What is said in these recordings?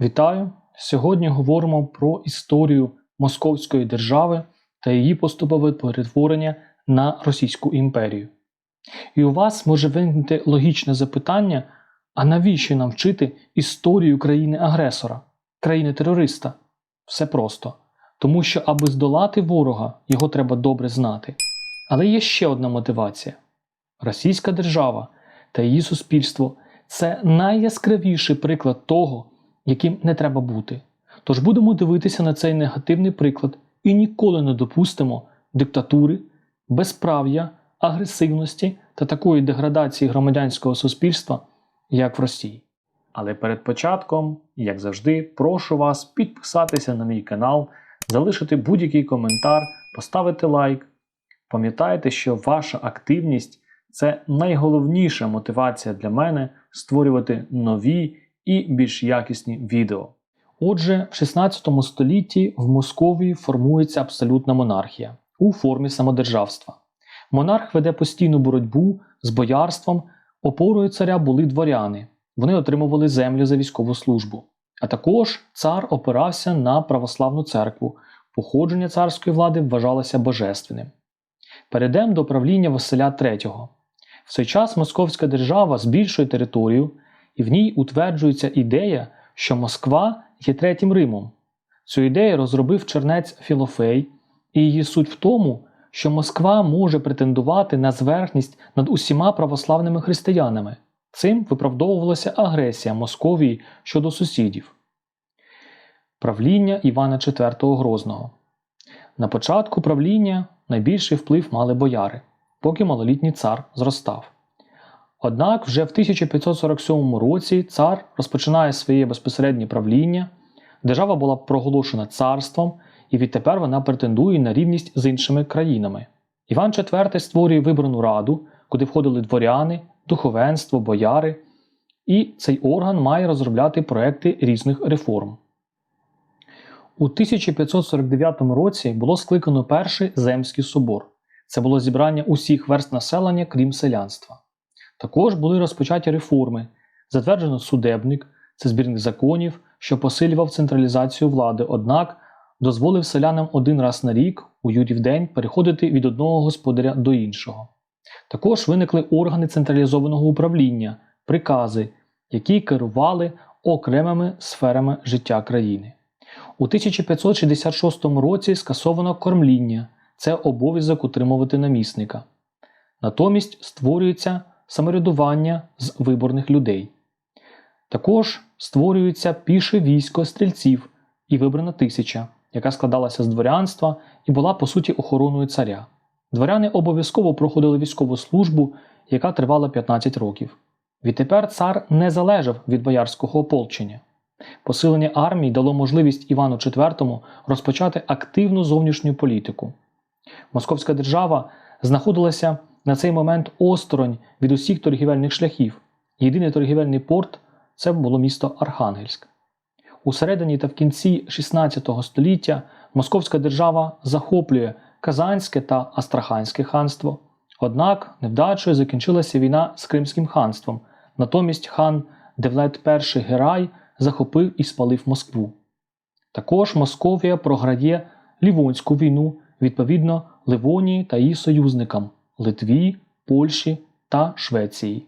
Вітаю! Сьогодні говоримо про історію Московської держави та її поступове перетворення на Російську імперію. І у вас може виникнути логічне запитання: а навіщо нам вчити історію країни-агресора, країни-терориста? Все просто. Тому що, аби здолати ворога, його треба добре знати. Але є ще одна мотивація: Російська держава та її суспільство це найяскравіший приклад того, яким не треба бути. Тож будемо дивитися на цей негативний приклад і ніколи не допустимо диктатури, безправ'я, агресивності та такої деградації громадянського суспільства, як в Росії. Але перед початком, як завжди, прошу вас підписатися на мій канал, залишити будь-який коментар, поставити лайк. Пам'ятайте, що ваша активність це найголовніша мотивація для мене створювати нові і більш якісні відео. Отже, в 16 столітті в Московії формується абсолютна монархія у формі самодержавства. Монарх веде постійну боротьбу з боярством, опорою царя були дворяни. Вони отримували землі за військову службу. А також цар опирався на православну церкву. Походження царської влади вважалося божественним. Перейдемо до правління Василя III. В цей час Московська держава збільшує територію, і в ній утверджується ідея, що Москва є третім Римом. Цю ідею розробив чернець Філофей, і її суть в тому, що Москва може претендувати на зверхність над усіма православними християнами. Цим виправдовувалася агресія Московії щодо сусідів. Правління Івана IV Грозного. На початку правління найбільший вплив мали бояри, поки малолітній цар зростав. Однак вже в 1547 році цар розпочинає своє безпосереднє правління, держава була проголошена царством, і відтепер вона претендує на рівність з іншими країнами. Іван IV створює вибрану раду, куди входили дворяни, духовенство, бояри, і цей орган має розробляти проекти різних реформ. У 1549 році було скликано перший Земський собор. Це було зібрання усіх верст населення, крім селянства. Також були розпочаті реформи, затверджено судебник, це збірник законів, що посилював централізацію влади, однак дозволив селянам один раз на рік у юрів день переходити від одного господаря до іншого. Також виникли органи централізованого управління, прикази, які керували окремими сферами життя країни. У 1566 році скасовано кормління це обов'язок утримувати намісника. Натомість створюється самоврядування з виборних людей. Також створюється піше військо стрільців і вибрана тисяча, яка складалася з дворянства і була по суті охороною царя. Дворяни обов'язково проходили військову службу, яка тривала 15 років. Відтепер цар не залежав від боярського ополчення. Посилення армії дало можливість Івану IV розпочати активну зовнішню політику. Московська держава знаходилася на цей момент осторонь від усіх торгівельних шляхів. Єдиний торгівельний порт це було місто Архангельськ. У середині та в кінці 16 століття Московська держава захоплює Казанське та Астраханське ханство. Однак невдачею закінчилася війна з Кримським ханством. Натомість хан Девлет І Герай захопив і спалив Москву. Також Московія програє Лівонську війну відповідно Ливонії та її союзникам Литві, Польщі та Швеції.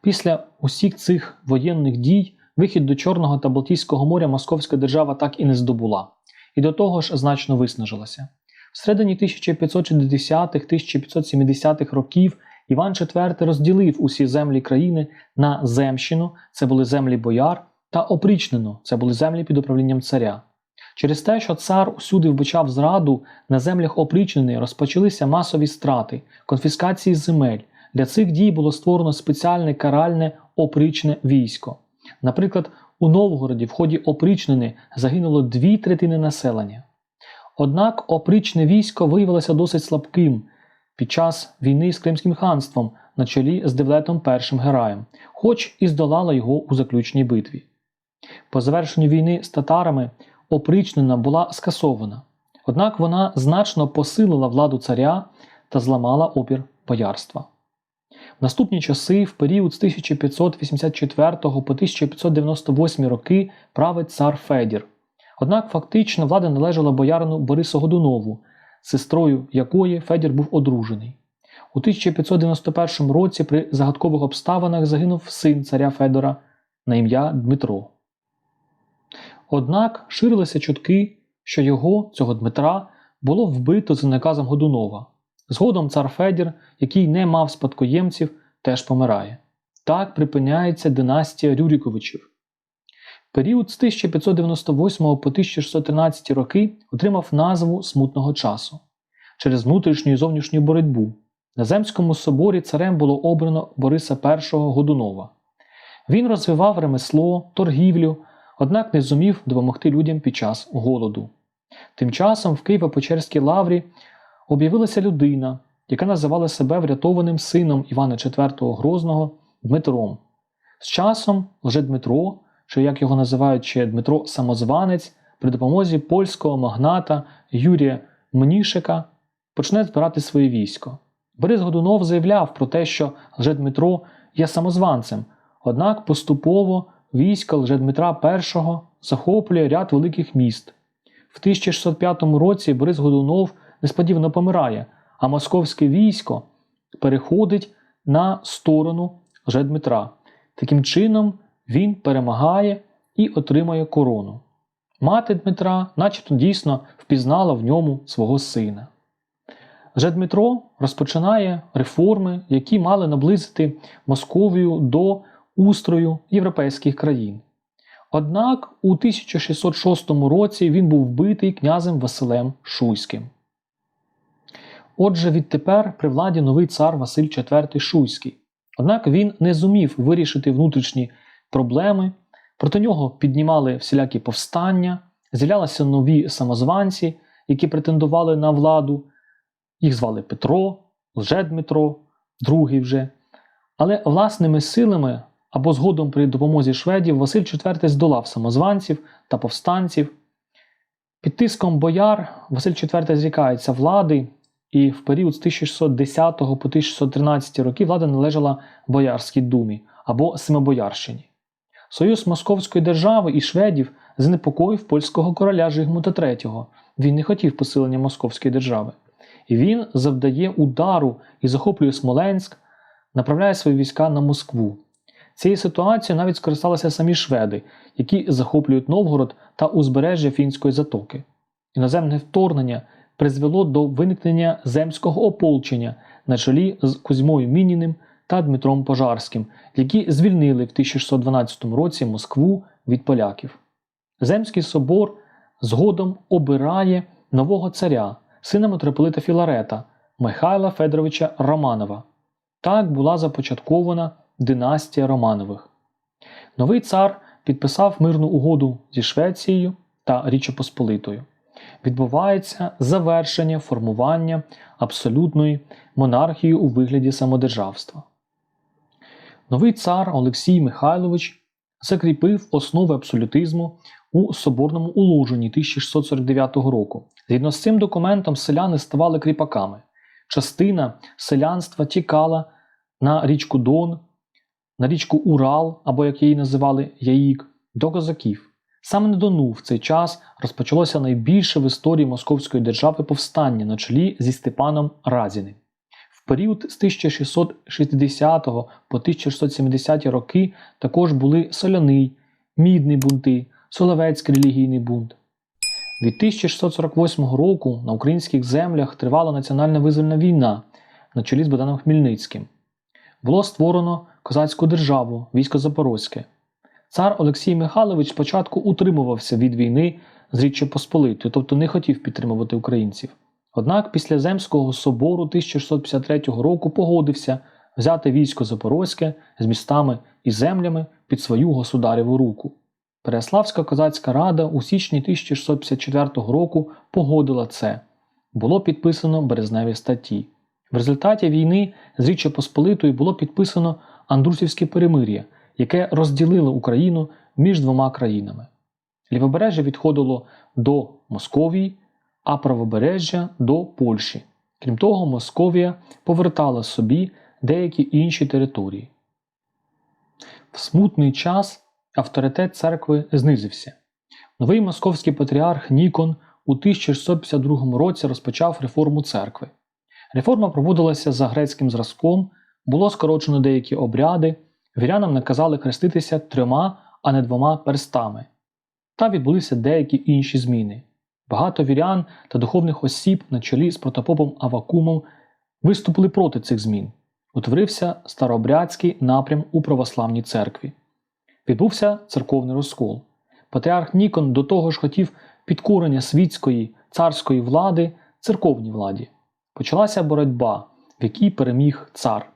Після усіх цих воєнних дій вихід до Чорного та Балтійського моря Московська держава так і не здобула, і до того ж значно виснажилася. В середині 1560-1570-х років Іван IV розділив усі землі країни на земщину, це були землі бояр, та опрічнину, це були землі під управлінням царя. Через те, що цар усюди вбачав зраду, на землях опрічненої розпочалися масові страти, конфіскації земель. Для цих дій було створено спеціальне каральне опричне військо. Наприклад, у Новгороді в ході опричнини загинуло дві третини населення. Однак опричне військо виявилося досить слабким під час війни з Кримським ханством на чолі з Девлетом І Гераєм, хоч і здолало його у заключній битві. По завершенню війни з татарами опричнина була скасована, однак вона значно посилила владу царя та зламала опір боярства. В наступні часи, в період з 1584 по 1598 роки, править цар Федір. Однак фактично влада належала боярину Борису Годунову, сестрою якої Федір був одружений. У 1591 році при загадкових обставинах загинув син царя Федора на ім'я Дмитро. Однак ширилися чутки, що його, цього Дмитра, було вбито за наказом Годунова. Згодом цар Федір, який не мав спадкоємців, теж помирає. Так припиняється династія Рюріковичів. Період з 1598 по 1613 роки отримав назву смутного часу через внутрішню і зовнішню боротьбу. На Земському соборі царем було обрано Бориса І Годунова. Він розвивав ремесло, торгівлю, однак не зумів допомогти людям під час голоду. Тим часом в Києво-Печерській лаврі об'явилася людина, яка називала себе врятованим сином Івана IV Грозного Дмитром. З часом Лжедмитро, що як його називають ще Дмитро Самозванець, при допомозі польського магната Юрія Мнішика почне збирати своє військо. Борис Годунов заявляв про те, що Лжедмитро є самозванцем, однак поступово військо Лжедмитра І захоплює ряд великих міст. В 1605 році Борис Годунов несподівано помирає, а московське військо переходить на сторону Лжедмитра. Таким чином, він перемагає і отримує корону. Мати Дмитра, начебто дійсно впізнала в ньому свого сина. Вже Дмитро розпочинає реформи, які мали наблизити Московію до устрою європейських країн. Однак у 1606 році він був вбитий князем Василем Шуйським. Отже, відтепер при владі новий цар Василь IV Шуйський. Однак він не зумів вирішити внутрішні проблеми, проти нього піднімали всілякі повстання, з'являлися нові самозванці, які претендували на владу. Їх звали Петро, Лжедмитро, другий вже. Але власними силами або згодом при допомозі шведів Василь IV здолав самозванців та повстанців. Під тиском бояр Василь IV зрікається влади, і в період з 1610 по 1613 роки влада належала Боярській думі або Семибоярщині. Союз Московської держави і шведів занепокоїв польського короля Жигмута III. Він не хотів посилення Московської держави. І він завдає удару і захоплює Смоленськ, направляє свої війська на Москву. Цією ситуацією навіть скористалися самі шведи, які захоплюють Новгород та узбережжя Фінської затоки. Іноземне вторгнення призвело до виникнення земського ополчення на чолі з Кузьмою Мініним та Дмитром Пожарським, які звільнили в 1612 році Москву від поляків. Земський собор згодом обирає нового царя, сина митрополита Філарета Михайла Федоровича Романова. Так була започаткована династія Романових. Новий цар підписав мирну угоду зі Швецією та Річчю Відбувається завершення формування абсолютної монархії у вигляді самодержавства. Новий цар Олексій Михайлович закріпив основи абсолютизму у соборному уложенні 1649 року. Згідно з цим документом, селяни ставали кріпаками. Частина селянства тікала на річку Дон, на річку Урал, або як її називали Яїк, до козаків. Саме на Дону в цей час розпочалося найбільше в історії Московської держави повстання на чолі зі Степаном Разіним. В період з 1660 по 1670 роки також були соляний, мідний бунти, Соловецький релігійний бунт. Від 1648 року на українських землях тривала національна визвольна війна на чолі з Богданом Хмельницьким. Було створено козацьку державу, військо Запорозьке. Цар Олексій Михайлович спочатку утримувався від війни з Річчю Посполитою, тобто не хотів підтримувати українців. Однак після Земського собору 1653 року погодився взяти військо Запорозьке з містами і землями під свою государеву руку. Переяславська козацька рада у січні 1654 року погодила це. Було підписано березневі статті. В результаті війни з Річчю Посполитою було підписано Андрусівське перемир'я, яке розділило Україну між двома країнами. Лівобережжя відходило до Московії, а правобережжя до Польщі. Крім того, Московія повертала собі деякі інші території. В смутний час авторитет церкви знизився. Новий московський патріарх Нікон у 1652 році розпочав реформу церкви. Реформа проводилася за грецьким зразком, було скорочено деякі обряди, вірянам наказали хреститися трьома, а не двома перстами. Та відбулися деякі інші зміни. Багато вірян та духовних осіб на чолі з протопопом Авакумом виступили проти цих змін. Утворився старообрядський напрям у православній церкві. Відбувся церковний розкол. Патріарх Нікон до того ж хотів підкорення світської царської влади церковній владі. Почалася боротьба, в якій переміг цар.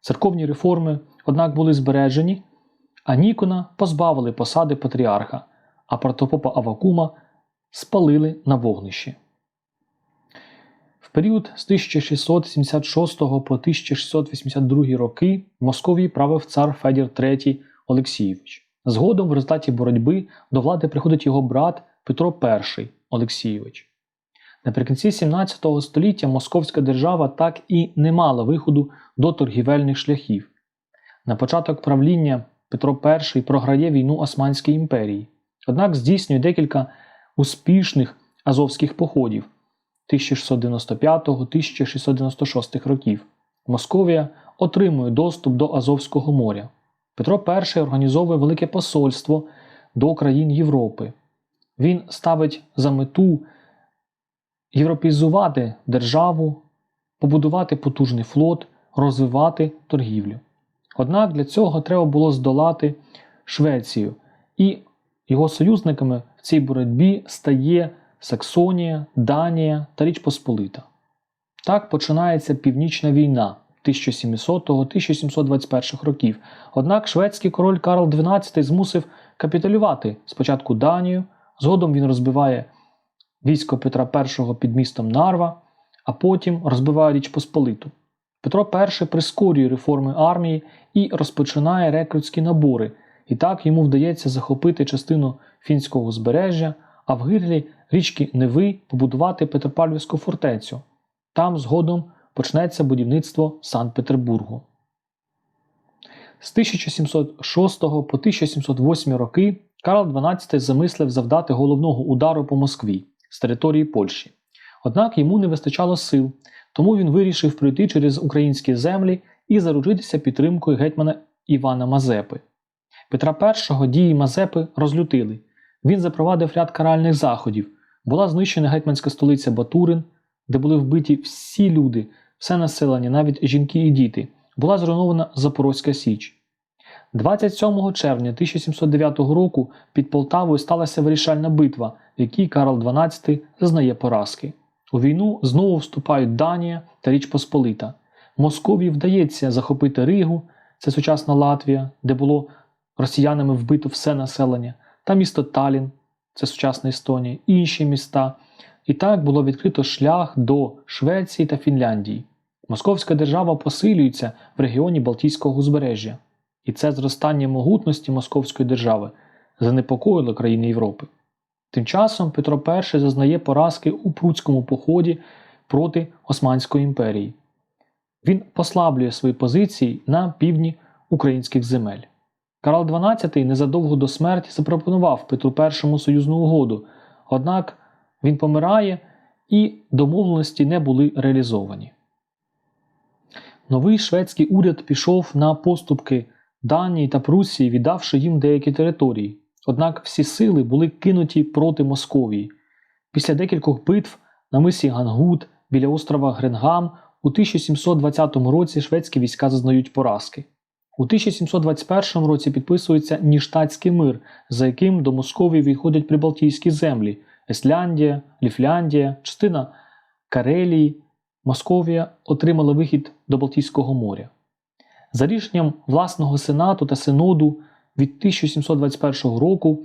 Церковні реформи, однак, були збережені, а Нікона позбавили посади патріарха, а протопопа Авакума спалили на вогнищі. В період з 1676 по 1682 роки в Московії правив цар Федір III Олексійович. Згодом, в результаті боротьби, до влади приходить його брат Петро І Олексійович. Наприкінці 17 століття Московська держава так і не мала виходу до торгівельних шляхів. На початок правління Петро І програє війну Османській імперії, однак здійснює декілька успішних азовських походів 1695-1696 років. Московія отримує доступ до Азовського моря. Петро І організовує велике посольство до країн Європи. Він ставить за мету європізувати державу, побудувати потужний флот, розвивати торгівлю. Однак для цього треба було здолати Швецію, і його союзниками в цій боротьбі стає Саксонія, Данія та Річ Посполита. Так починається Північна війна 1700-1721 років. Однак шведський король Карл XII змусив капітулювати спочатку Данію, згодом він розбиває військо Петра І під містом Нарва, а потім розбиває Річ Посполиту. Петро І прискорює реформи армії і розпочинає рекрутські набори, і так йому вдається захопити частину фінського узбережжя, а в гирлі річки Неви побудувати Петропавлівську фортецю. Там згодом почнеться будівництво Санкт-Петербургу. З 1706 по 1708 роки Карл XII замислив завдати головного удару по Москві з території Польщі. Однак йому не вистачало сил, тому він вирішив пройти через українські землі і заручитися підтримкою гетьмана Івана Мазепи. Петра І дії Мазепи розлютили. Він запровадив ряд каральних заходів. Була знищена гетьманська столиця Батурин, де були вбиті всі люди, все населення, навіть жінки і діти. Була зруйнована Запорозька Січ. 27 червня 1709 року під Полтавою сталася вирішальна битва, в якій Карл XII зазнає поразки. У війну знову вступають Данія та Річ Посполита. Московії вдається захопити Ригу, це сучасна Латвія, де було росіянами вбито все населення, та місто Талін, це сучасна Естонія, інші міста. І так було відкрито шлях до Швеції та Фінляндії. Московська держава посилюється в регіоні Балтійського узбережжя, і це зростання могутності Московської держави занепокоїло країни Європи. Тим часом Петро І зазнає поразки у Пруцькому поході проти Османської імперії. Він послаблює свої позиції на півдні українських земель. Карл XII незадовго до смерті запропонував Петру І союзну угоду, однак він помирає і домовленості не були реалізовані. Новий шведський уряд пішов на поступки Данії та Прусії, віддавши їм деякі території. Однак всі сили були кинуті проти Московії. Після декількох битв на мисі Гангут біля острова Гренгам у 1720 році шведські війська зазнають поразки. У 1721 році підписується Ніштатський мир, за яким до Московії відходять прибалтійські землі Есляндія, Ліфляндія, частина Карелії. Московія отримала вихід до Балтійського моря. За рішенням власного сенату та синоду від 1721 року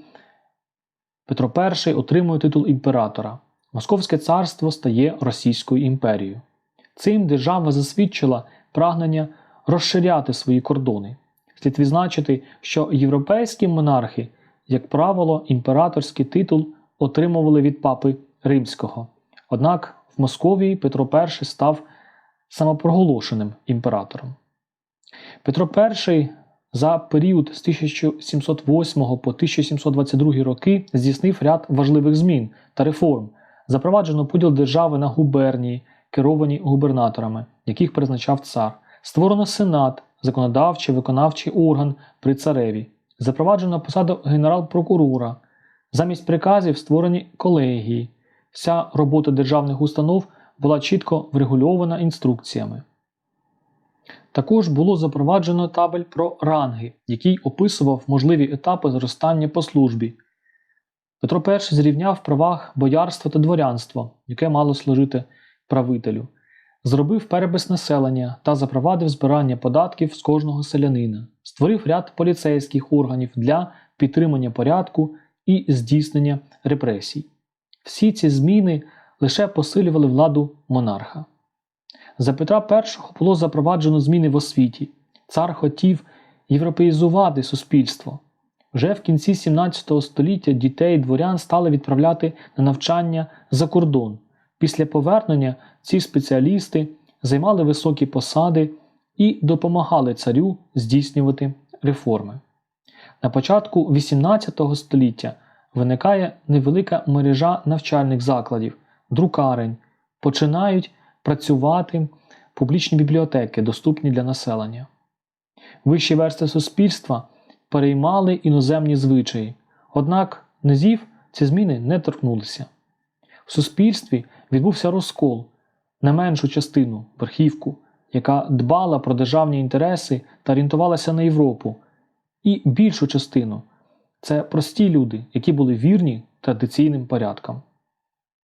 Петро І отримує титул імператора. Московське царство стає Російською імперією. Цим держава засвідчила прагнення розширяти свої кордони. Слід відзначити, що європейські монархи, як правило, імператорський титул отримували від папи Римського. Однак в Московії Петро І став самопроголошеним імператором. Петро І за період з 1708 по 1722 роки здійснив ряд важливих змін та реформ. Запроваджено поділ держави на губернії, керовані губернаторами, яких призначав цар. Створено сенат, законодавчий виконавчий орган при цареві. Запроваджено посаду генерал-прокурора. Замість приказів створені колегії. Вся робота державних установ була чітко врегульована інструкціями. Також було запроваджено табель про ранги, який описував можливі етапи зростання по службі. Петро І зрівняв правах боярство та дворянство, яке мало служити правителю, зробив перепис населення та запровадив збирання податків з кожного селянина, створив ряд поліцейських органів для підтримання порядку і здійснення репресій. Всі ці зміни лише посилювали владу монарха. За Петра І було запроваджено зміни в освіті. Цар хотів європеїзувати суспільство. Вже в кінці 17 століття дітей дворян стали відправляти на навчання за кордон. Після повернення ці спеціалісти займали високі посади і допомагали царю здійснювати реформи. На початку 18 століття виникає невелика мережа навчальних закладів, друкарень, починають працювати публічні бібліотеки, доступні для населення. Вищі верстви суспільства переймали іноземні звичаї, однак низів ці зміни не торкнулися. В суспільстві відбувся розкол на меншу частину верхівку, яка дбала про державні інтереси та орієнтувалася на Європу, і більшу частину це прості люди, які були вірні традиційним порядкам.